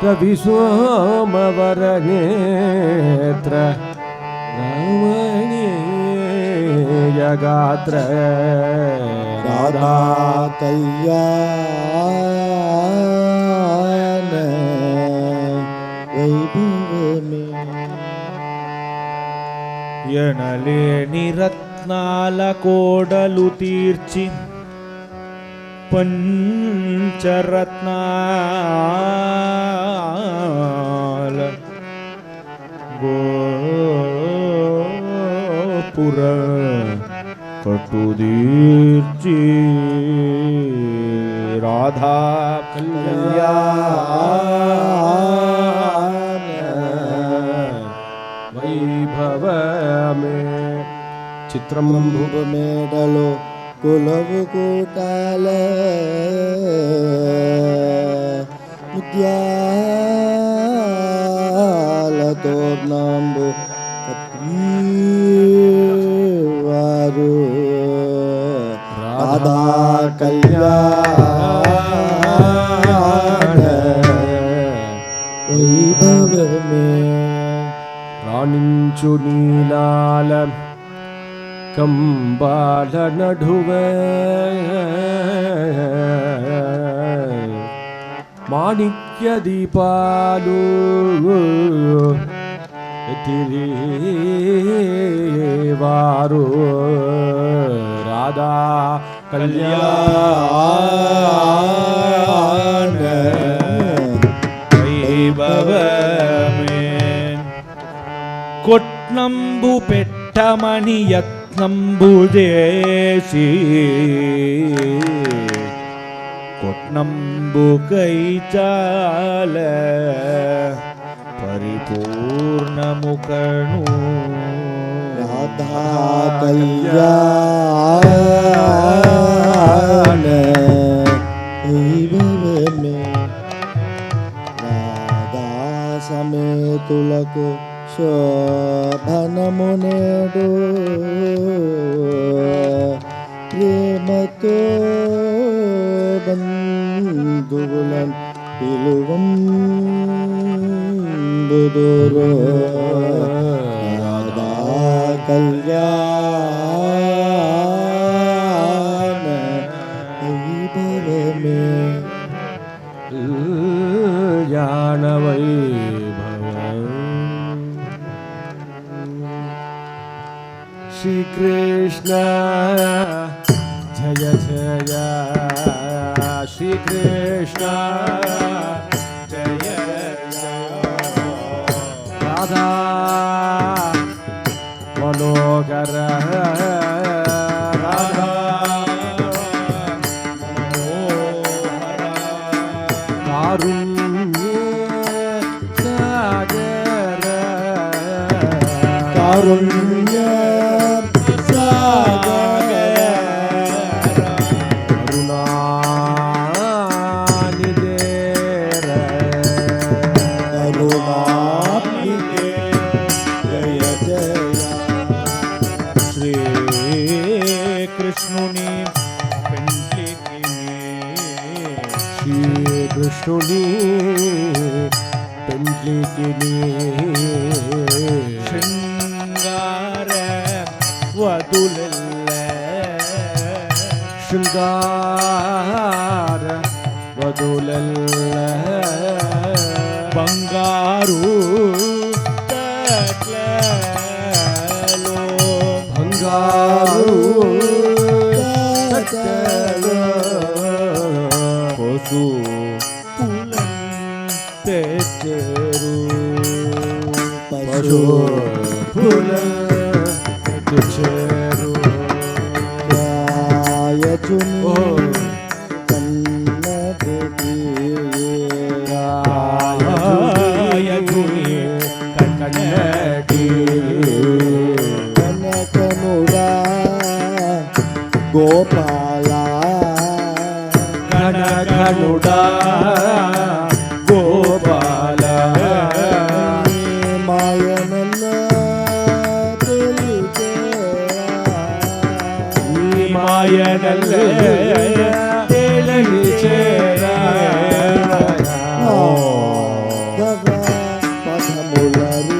കവിസോമവരനേത്ര രമണീയഗാത്ര രാധാതയ്യ എണലേ നിരത്നാല കോടലു തീർച്ചി पञ्चरत्नाल गोपुर पुरजी राधा वैभवमे चित्रं भुभमेलो కోడలు తీర్చి పంచరత్నాల గోపుర కట్టుదీర్చి రాధా వైభవ మే చిత్రం మేడలో కులవు కూటాల ముత్యాలతో నాంబు వారు రాధా కళ్యాణ వైభవమే రాణించు నీలాల कंबालन ढुवे माणिक्य दीपालू वारो राधा कल्याण। वैभव में कोट्नंबु पेट्टमणियत् కొట్నంబుదేసి కొట్నంబు కైచాల పరిపూర్ణముకణు రాధా కళ్యాణ రాధా సమేతులకు శోభనమునేడు ప్రేమతో బంధువులం పిలువం బుదురు రాధా కళ్యాణ ஆறும் சாகர காருண்ய சூழல்ல ಶೃಂಗಾರ ವದುಲಲ್ಲ ಬಂಗಾರು Oh. Claro.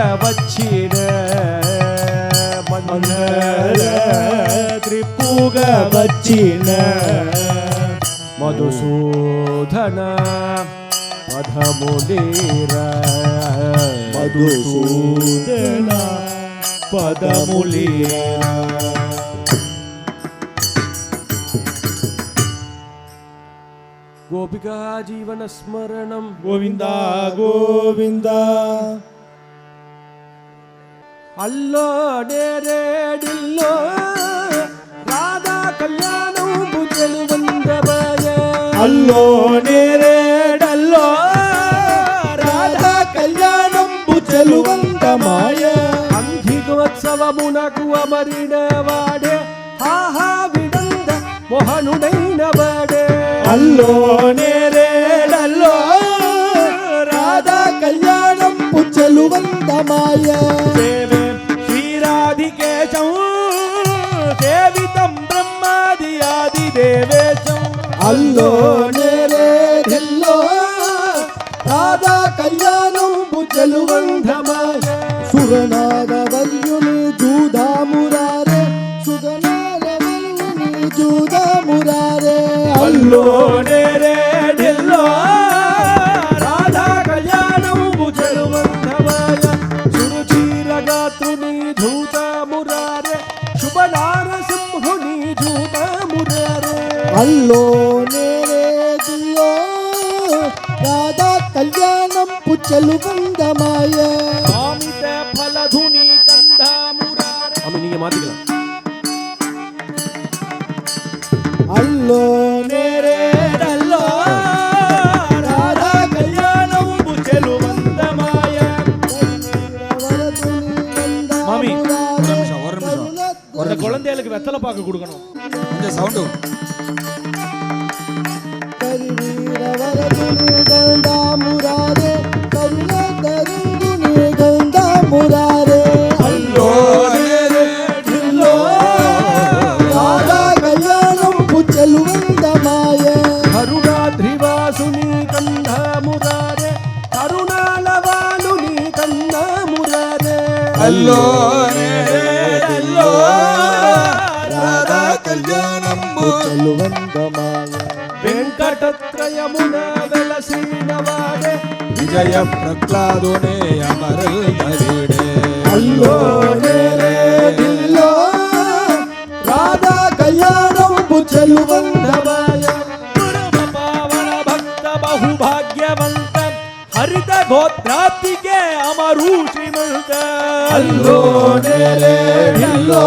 వచ్చిన మందర త్రిపుగ వచ్చిన మధుసూధన పదములీరా మధుసూదన పదములీర గోపికా జీవన స్మరణం. గోవిందా గోవిందా. అల్లో నేరేడిల్లో రాధా కళ్యాణం బుజలు వందబాయ అల్లో నేరేడల్లో రాధా కళ్యాణం చెలువంతమాయ అంధికోత్సవమునకు అమరిన వాడే ఆహా విడంద మొహనుడైన వాడే. అల్లో నేరేడల్లో రాధా కళ్యాణం చెలువంతమాయ కళ్యాణం చెలువంతమాయ సురనాగవల్యుని జూదామురారే సుగనాగవల్యుని జూదామురారే. అల్లో నేరేడిల్లో రాధా కళ్యాణము చెరువంతమాయ సురుచీరగాత్రుని ధూత మురారే శుభ నారసింహుని ధూత మురారే అల్లో குழந்தைகளுக்கு வெத்தலை பாக்க கொடுக்கணும் கொஞ்சம் சவுண்டு మురారే కరుణాలవాలుని కంద మురారే. అల్లో నేరేడల్లో రాధా కళ్యాణం పుచ్చలు బంధమాయ వెంకటత్రయమున వెలసిన వాడే విజయ ప్రహ్లాదునే అమరల్ నరుడే అల్లో నేరేదిలో రాధా కళ్యాణం పుచ్చలు గోత్రాతికే అమరు శ్రీమంత అల్లో నేరేదిలో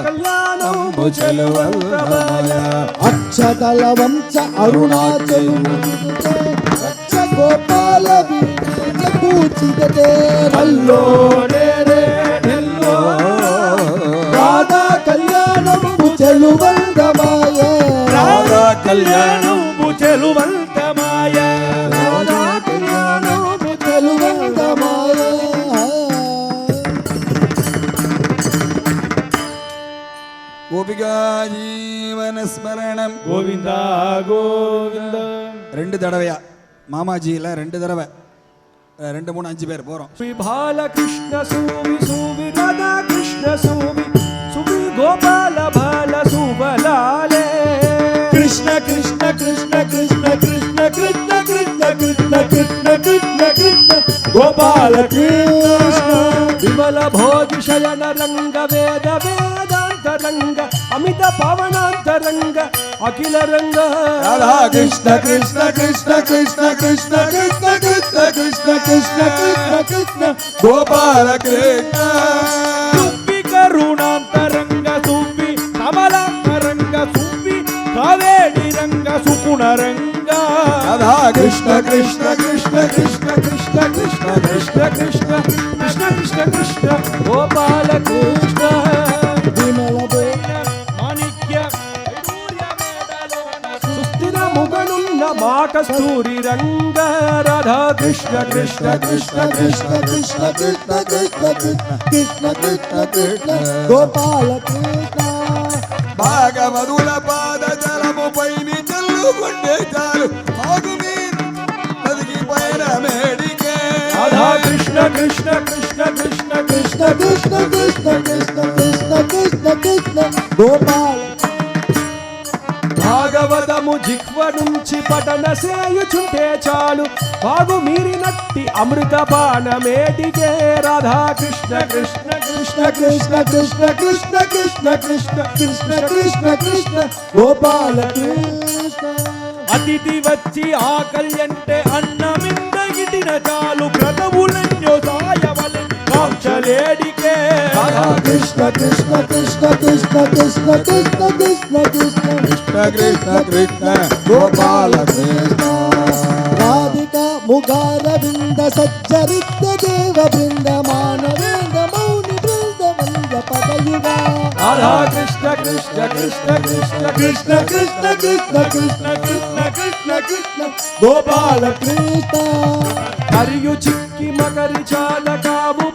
కళ్యాణం చెలువంతమాయ అక్షతల వంశ అరుణాచలు రక్ష గోపాల పూచితే అల్లో రాధా కళ్యాణం పుచ్చలు బంధమాయ రాధా కళ్యాణం కళ్యాణం கோவிந்தா கோவிந்தா ரெண்டு தடவையா மாமாஜியில் ரெண்டு தடவை ரெண்டு மூணு அஞ்சு பேர் போறோம் ஸ்ரீ பாலகிருஷ்ண சூவி சூவி ராதா கிருஷ்ண சூவி சுபி கோபால பால சுபலாலே கிருஷ்ண கிருஷ்ண கிருஷ்ண கிருஷ்ண கிருஷ்ண கிருஷ்ண கிருஷ்ண கிருஷ்ண கிருஷ்ண கிருஷ்ண கிருஷ்ண கோபால கிருஷ்ண விமல போதி சயன ரங்க வேத வேதா వేదాంతరంగ అమిత పవనాంతరంగ అఖిల రంగ రాధా కృష్ణ కృష్ణ కృష్ణ కృష్ణ కృష్ణ కృష్ణ కృష్ణ కృష్ణ కృష్ణ కృష్ణ కృష్ణ గోపాల కృష్ణ సువ్వి కరుణాంతరంగ సువ్వి కమలాంతరంగ సువ్వి కావేడి రంగ సుకుణ రంగ రాధా కృష్ణ కృష్ణ కృష్ణ కృష్ణ కృష్ణ కృష్ణ కృష్ణ కృష్ణ కృష్ణ కృష్ణ కృష్ణ గోపాల కృష్ణ కస్తూరి రంగ రాధా కృష్ణ కృష్ణ కృష్ణ కృష్ణ కృష్ణ కృష్ణ కృష్ణ కృష్ణ కృష్ణ కృష్ణ గోపాల కృష్ణ భాగవతుల పాద జలము పైని చల్లుకుంటే చాలు కృష్ణ కృష్ణ కృష్ణ కృష్ణ కృష్ణ కృష్ణ కృష్ణ కృష్ణ కృష్ణ కృష్ణ కృష్ణ గోపాల దిక్వ నుంచి పఠన సేయుచుంటే చాలు బాగు మీరినట్టి అమృత పానమేటికే రాధా కృష్ణ కృష్ణ కృష్ణ కృష్ణ కృష్ణ కృష్ణ కృష్ణ కృష్ణ కృష్ణ కృష్ణ కృష్ణ గోపాల కృష్ణ అతిథి వచ్చి ఆకలి అంటే అన్నమింద ఇటిన చాలు క్రతవులన్యో కృష్ణ కృష్ణ కృష్ణ కృష్ణ కృష్ణ కృష్ణ కృష్ణ కృష్ణ కృష్ణ కృష్ణ గోపాల కృష్ణ రాధిక ముగార బృంద సచ్చరిత్ర దేవ బృంద మానవేంద్ర మౌని బృంద వంద పదయుగా రాధా కృష్ణ కృష్ణ కృష్ణ కృష్ణ కృష్ణ కృష్ణ కృష్ణ కృష్ణ కృష్ణ కృష్ణ కృష్ణ గోపాల కృష్ణ కరియు చిక్కి మకరి చాల కావు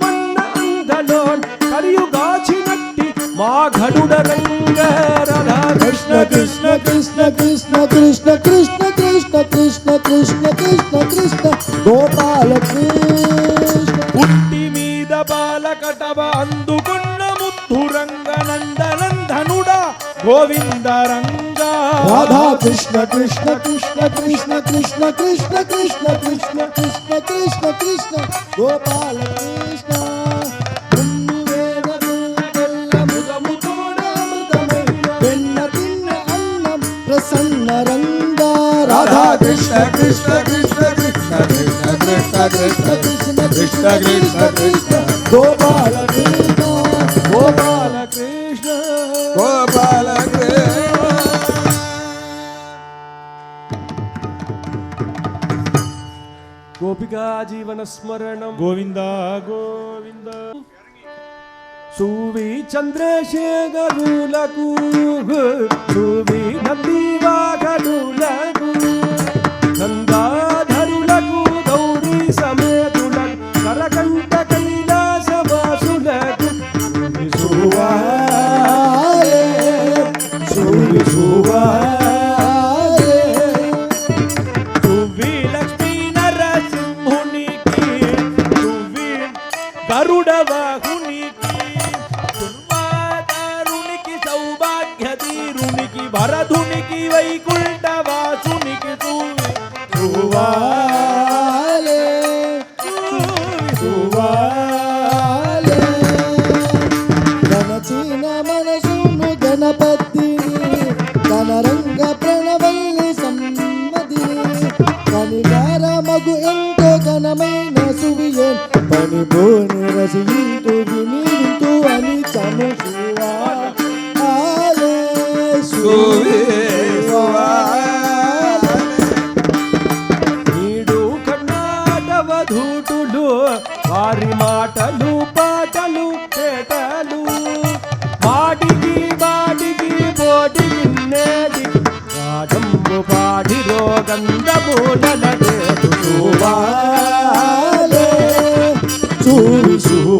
మా ఘడుడ రంగ రాధా కృష్ణ కృష్ణ కృష్ణ కృష్ణ కృష్ణ కృష్ణ కృష్ణ కృష్ణ కృష్ణ కృష్ణ కృష్ణ గోపాల కృష్ణ పుట్టి మీద బాలకటవ అందుకున్న ముత్తు రంగ నందనందనుడా గోవింద రంగ రాధా కృష్ణ కృష్ణ కృష్ణ కృష్ణ కృష్ణ కృష్ణ కృష్ణ కృష్ణ కృష్ణ కృష్ణ కృష్ణ గోపాల రాధా కృష్ణ కృష్ణ కృష్ణ కృష్ణ కృష్ణ కృష్ణ కృష్ణ కృష్ణ కృష్ణ కృష్ణ కృష్ణ గోపాల కృష్ణ గోపాల కృష్ణ గోపాల కృష్ణ గోపికా జీవన స్మరణం గోవింద గోవింద సువి చంద్రశేఖరులకు సువి నందివాగనులకు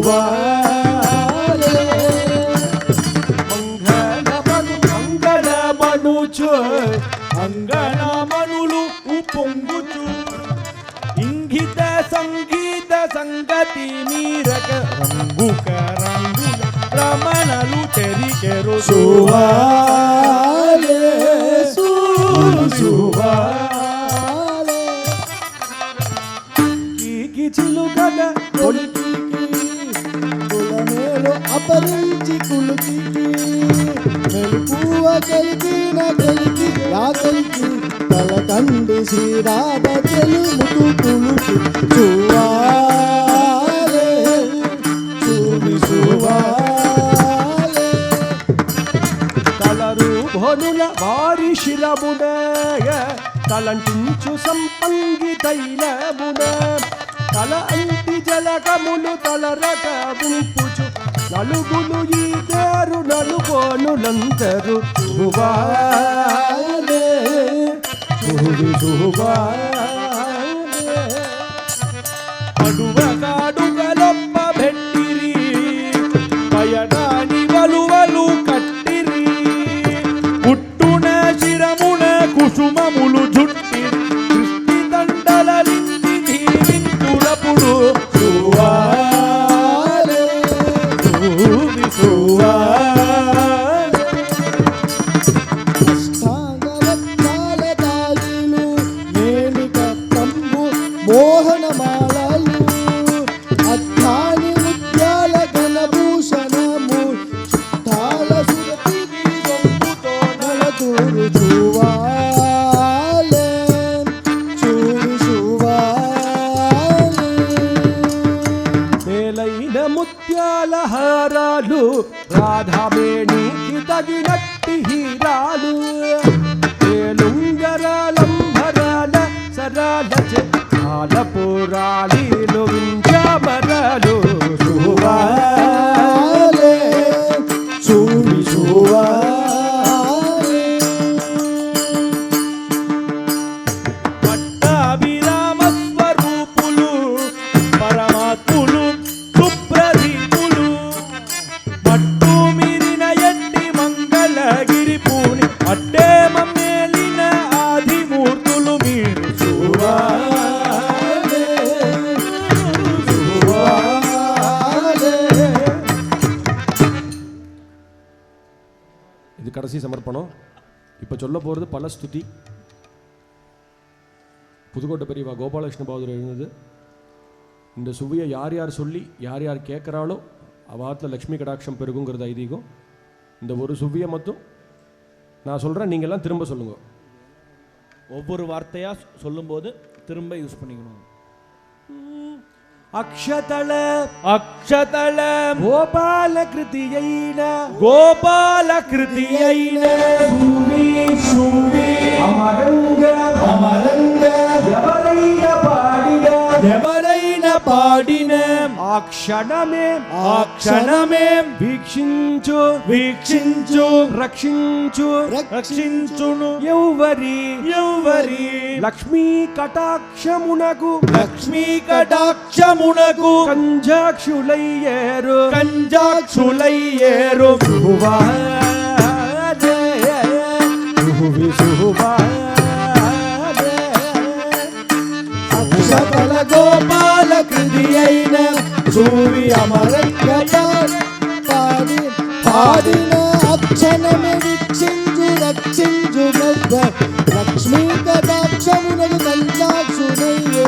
చూసువారే మంగళమను మంగళమను మంగళమనులు పొంగుచు ఇంగిత సంగీత సంగతి మీరక రంగుక రంగుల రమణలు తెరికెరు సువా మెలుపువ నా కలికి నా కలికి తలకండి శ్రీరాధ తెలుముతు కులుకి చూవాలే చూవి చూవాలే తలరు భోనుల వారి శిరమున తలంటించు సంపంగి తైలమున తల అంటి జలకములు తలరక ఉంపుచు నలుగులు ఈ తేరు నలుగోనులందరు శుభాలే శుభి போகிறது புதுக்கோட்டை பெரியவா கோபாலகிருஷ்ண பாதுர் எழுந்தது இந்த சுவையை யார் யார் சொல்லி யார் யார் கேட்குறாளோ அவாத்தில் லக்ஷ்மி கடாட்சம் பெருகுங்கிறது ஐதீகம். இந்த ஒரு சுவியை மட்டும் நான் சொல்கிறேன் நீங்கள்லாம் திரும்ப சொல்லுங்க. ஒவ்வொரு வார்த்தையாக சொல்லும்போது திரும்ப யூஸ் பண்ணிக்கணும். அக்ஷதள அக்ஷதள கோபால கிருதியைன கோபால கிருதியைன அமரங்க அமரங்க பாடிய எவரை పాడిన. ఆ క్షణమే ఆ క్షణమే. వీక్షించు వీక్షించు రక్షించు రక్షించును. ఎవ్వరి ఎవరి లక్ష్మీ కటాక్షమునకు లక్ష్మీ కటాక్షమునకు. కంజాక్షులయ్యేరు కంజాక్షులయ్యేరు. సకల గోపాల కృతి అయిన సూరి అమరంగ పాడి పాడిన అక్షణమే వీక్షించు రక్షించు గొప్ప లక్ష్మీ కటాక్షమునకు కంజాక్షునయ్యే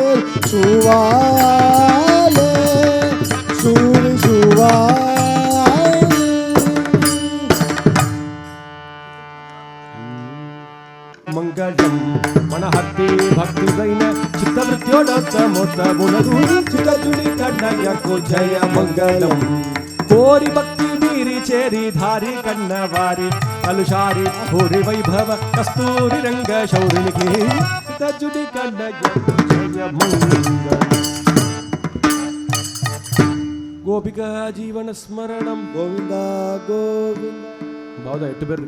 సువాలే చిత్తవృత్యోడోత్తమోత్తమునకు చితజుడి కన్నయ్యకు జయ మంగళం. కోరి భక్తి మీరి చేరి ధారి కన్నవారి. కలుషారి భూరి వైభవ కస్తూరి రంగ శౌరునికి చితజుడి కన్నయ్యకు జయ మంగళం. గోపిక జీవన స్మరణం గోవింద. గోవింద బావుదా ఎట్టు పేరు